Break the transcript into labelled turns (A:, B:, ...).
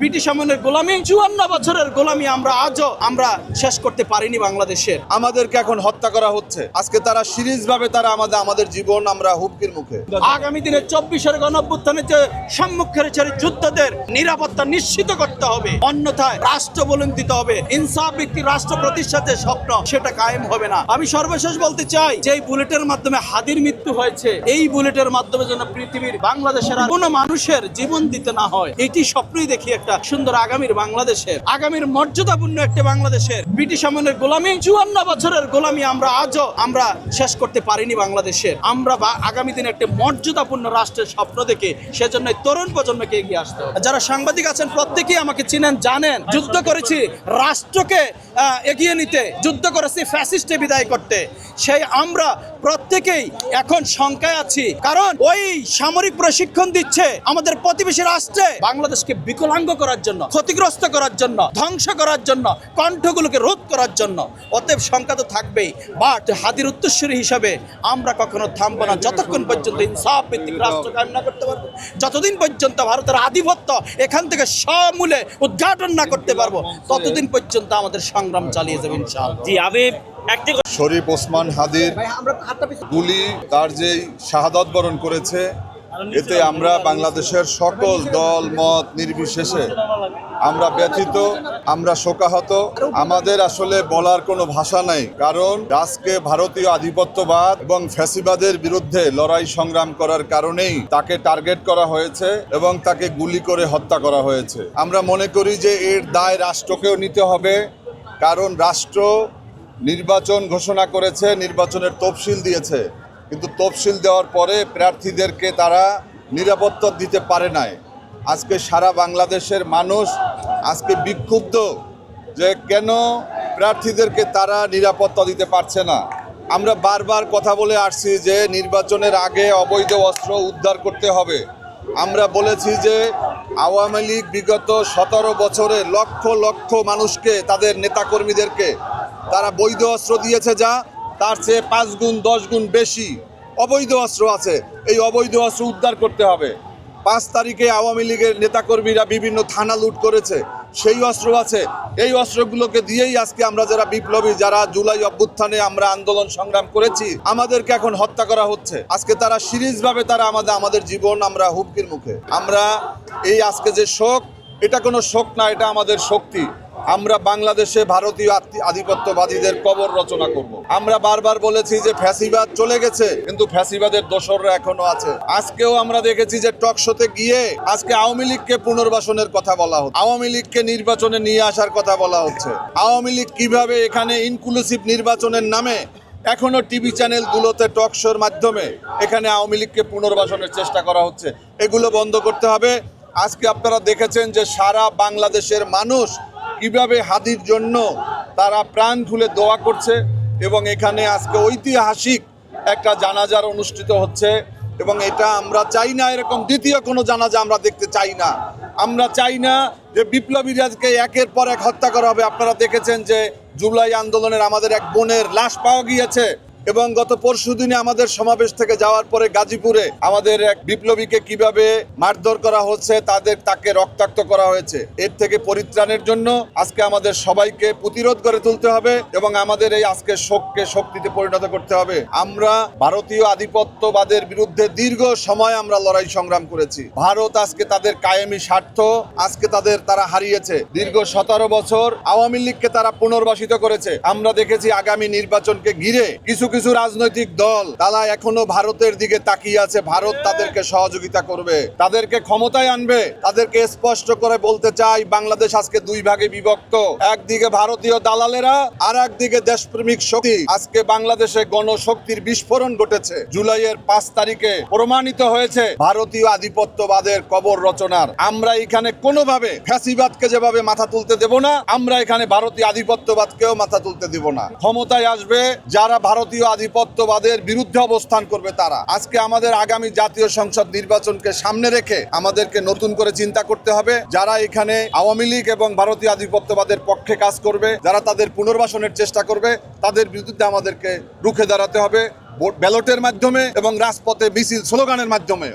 A: British আমলের গোলামি চুয়ান্ন বছরের গোলামি আমরা আজও আমরা শেষ করতে পারিনি বাংলাদেশের।
B: আমাদেরকে এখন হত্যা করা হচ্ছে। আজকে তারা সিরিজ ভাবে তারা আমাদের আমাদের জীবন আমরা হুমকির মুখে।
A: আগামী দিনে চব্বিশের গণঅভ্যুত্থানে যে সম্মুখের ছেড়ে যুদ্ধদের নিরাপত্তা নিশ্চিত করতে হবে অন্যথায় রাষ্ট্র বলুন দিতে হবে ইনসাফ ভিত্তিক রাষ্ট্র প্রতিষ্ঠার যে স্বপ্ন সেটা কায়েম হবে না। আমি সর্বশেষ বলতে চাই যে বুলেটের মাধ্যমে হাদির মৃত্যু হয়েছে এই বুলেটের মাধ্যমে যেন পৃথিবীর বাংলাদেশের কোনো মানুষের জীবন দিতে না হয় এটি স্বপ্নই দেখি একটা সুন্দর আগামীর বাংলাদেশের, আগামীর মর্যাদাপূর্ণ একটা বাংলাদেশের। ব্রিটিশ আমলের গোলামি, চুয়ান্ন বছরের গোলামি আমরা আজও আমরা শেষ করতে পারিনি বাংলাদেশের। আমরা আগামী দিনে একটি মর্যাদাপূর্ণ রাষ্ট্রের স্বপ্ন দেখে সেজন্য তরুণ প্রজন্মকে এগিয়ে আসতে যারা সাংবাদিক আছেন, প্রত্যেকেই আমাকে চিনেন, জানেন, যুদ্ধ করেছি, রাষ্ট্রকে এগিয়ে নিতে, যুদ্ধ করেছি ফ্যাসিস্টে বিদায় করতে। সেই আমরা প্রত্যেকেই এখন শঙ্কায় আছি। কারণ ওই সামরিক প্রশিক্ষণ দিচ্ছে আমাদের প্রতিবেশী রাষ্ট্রে বাংলাদেশকে বিকলাঙ্গ করার জন্য, ক্ষতিগ্রস্ত করার জন্য, ধ্বংস করার জন্য, কণ্ঠগুলোকে রোধ করার জন্য। অতএব শঙ্কা তো থাকবেই। বাট হাদির উত্তরসূরি হিসাবে আমরা কখনো থামবো না। যতক্ষণ পর্যন্ত ইনসাফ ভিত্তিক রাষ্ট্র কায়েম না করতে পারব, যতদিন পর্যন্ত ভারতের আধিপত্য এখান থেকে সমূলে উদ্ঘাটন না করতে পারব, ততদিন পর্যন্ত আমাদের সংগ্রাম চালিয়ে যাবে ইনশাআল্লাহ।
C: জি একটি
B: শরীফ ওসমান হাদির গুলি তার যেই শাহাদত বরণ করেছে এতে আমরা বাংলাদেশের সকল দল মত নির্বিশেষে আমরা ব্যথিত আমরা শোকাহত। আমাদের আসলে বলার কোনো ভাষা নাই কারণ আজকে ভারতীয় আধিপত্যবাদ এবং ফ্যাসিবাদের বিরুদ্ধে লড়াই সংগ্রাম করার কারণেই তাকে টার্গেট করা হয়েছে এবং তাকে গুলি করে হত্যা করা হয়েছে। আমরা মনে করি যে এর দায় রাষ্ট্রকেও নিতে হবে কারণ রাষ্ট্র নির্বাচন ঘোষণা করেছে, নির্বাচনের তফসিল দিয়েছে। কিন্তু তফসিল দেওয়ার পরে প্রার্থীদেরকে তারা নিরাপত্তা দিতে পারে নাই। আজকে সারা বাংলাদেশের মানুষ আজকে বিক্ষুব্ধ যে কেন প্রার্থীদেরকে তারা নিরাপত্তা দিতে পারছে না। আমরা বারবার কথা বলে আসছি যে নির্বাচনের আগে অবৈধ অস্ত্র উদ্ধার করতে হবে। আমরা বলেছি যে আওয়ামী লীগ বিগত সতেরো বছরে লক্ষ লক্ষ মানুষকে, তাদের নেতাকর্মীদেরকে তারা বৈধ অস্ত্র দিয়েছে যা তার চেয়ে পাঁচ গুণ, দশ গুণ বেশি অবৈধ অস্ত্র আছে। এই অবৈধ অস্ত্র উদ্ধার করতে হবে। পাঁচ তারিখে আওয়ামী লীগের নেতাকর্মীরা বিভিন্ন থানা লুট করেছে। সেই অস্ত্র আছে। এই অস্ত্রগুলোকে দিয়েই আজকে আমরা যারা বিপ্লবী, যারা জুলাই অভ্যুত্থানে আমরা আন্দোলন সংগ্রাম করেছি, আমাদেরকে এখন হত্যা করা হচ্ছে। আজকে তারা সিরিজ ভাবে তারা আমাদের আমাদের জীবন আমরা হুমকির মুখে। আমরা এই আজকে যে শোক, এটা কোনো শোক না, এটা আমাদের শক্তি। আমরা বাংলাদেশে ভারতীয় আধিপত্যবাদীদের কবর রচনা করব। আমরা বারবার বলেছি যে ফ্যাসিবাদ চলে গেছে, কিন্তু ফ্যাসিবাদের দোসররা এখনও আছে। আজকেও আমরা দেখেছি যে টক শোতে গিয়ে আজকে আওয়ামী লীগকে পুনর্বাসনের কথা বলা হচ্ছে। আওয়ামী লীগকে নির্বাচনে নিয়ে আসার কথা বলা হচ্ছে। আওয়ামী লীগ কীভাবে এখানে ইনক্লুসিভ নির্বাচনের নামে এখনও টিভি চ্যানেলগুলোতে টক শোর মাধ্যমে এখানে আওয়ামী লীগকে পুনর্বাসনের চেষ্টা করা হচ্ছে, এগুলো বন্ধ করতে হবে। আজকে আপনারা দেখেছেন যে সারা বাংলাদেশের মানুষ কীভাবে হাদির জন্য তারা প্রাণ খুলে দোয়া করছে এবং এখানে আজকে ঐতিহাসিক একটা জানাজার অনুষ্ঠিত হচ্ছে এবং এটা আমরা চাই না এরকম দ্বিতীয় কোনো জানাজা আমরা দেখতে চাই না। আমরা চাই না যে বিপ্লবীরাজকে একের পর এক হত্যা করা হবে। আপনারা দেখেছেন যে জুলাই আন্দোলনের আমাদের এক বোনের লাশ পাওয়া গিয়েছে। এবং গত পরশু দিনে আমাদের সমাবেশ থেকে যাওয়ার পরে গাজীপুরে আমাদের এক বিপ্লবীকে কীভাবে মারধর করা হচ্ছে, তাদের তাকে রক্তাক্ত করা হয়েছে। এর থেকে পরিত্রাণের জন্য আজকে আমাদের সবাইকে প্রতিরোধ করে তুলতে হবে এবং আমাদের এই আজকে শোককে শক্তিতে পরিণত করতে হবে। আমরা ভারতীয় আধিপত্যবাদের বিরুদ্ধে দীর্ঘ সময় আমরা লড়াই সংগ্রাম করেছি। ভারত আজকে তাদের কায়েমি স্বার্থ, আজকে তাদের তারা হারিয়েছে। দীর্ঘ সতেরো বছর আওয়ামী লীগকে তারা পুনর্বাসিত করেছে। আমরা দেখেছি আগামী নির্বাচনকে ঘিরে কিছু কিছু রাজনৈতিক দল। তারা এখনও ভারতের দিকে তাকিয়ে আছে। ভারত তাদেরকে সহযোগিতা করবে। তাদেরকে ক্ষমতায় আনবে। তাদেরকে স্পষ্ট করে বলতে চাই, বাংলাদেশ আজকে দুই ভাগে বিভক্ত। একদিকে ভারতীয় দালালেরা, আর একদিকে দেশপ্রেমিক শক্তি। আজকে বাংলাদেশে গণশক্তির বিস্ফোরণ ঘটেছে। জুলাইয়ের পাঁচ তারিখে প্রমাণিত হয়েছে ভারতীয় আধিপত্যবাদের কবর রচনার। আমরা এখানে কোনোভাবে ফ্যাসিবাদকে যেভাবে মাথা তুলতে দেব না, আমরা এখানে ভারতীয় আধিপত্যবাদকেও মাথা তুলতে দেব না। ক্ষমতায় আসবে যারা ভারতীয় আধিপত্যবাদের বিরুদ্ধে অবস্থান করবে তারা। আজকে আমাদের আগামী জাতীয় সংসদ নির্বাচনকে সামনে রেখে আমাদেরকে নতুন করে চিন্তা করতে হবে। যারা এখানে আওয়ামী লীগ এবং ভারতীয় আধিপত্যবাদের পক্ষে কাজ করবে, যারা তাদের পুনর্বাসনের চেষ্টা করবে, তাদের বিরুদ্ধে আমাদেরকে রুখে দাঁড়াতে হবে। ব্যালটের মাধ্যমে এবং রাজপথে মিছিল স্লোগানের মাধ্যমে।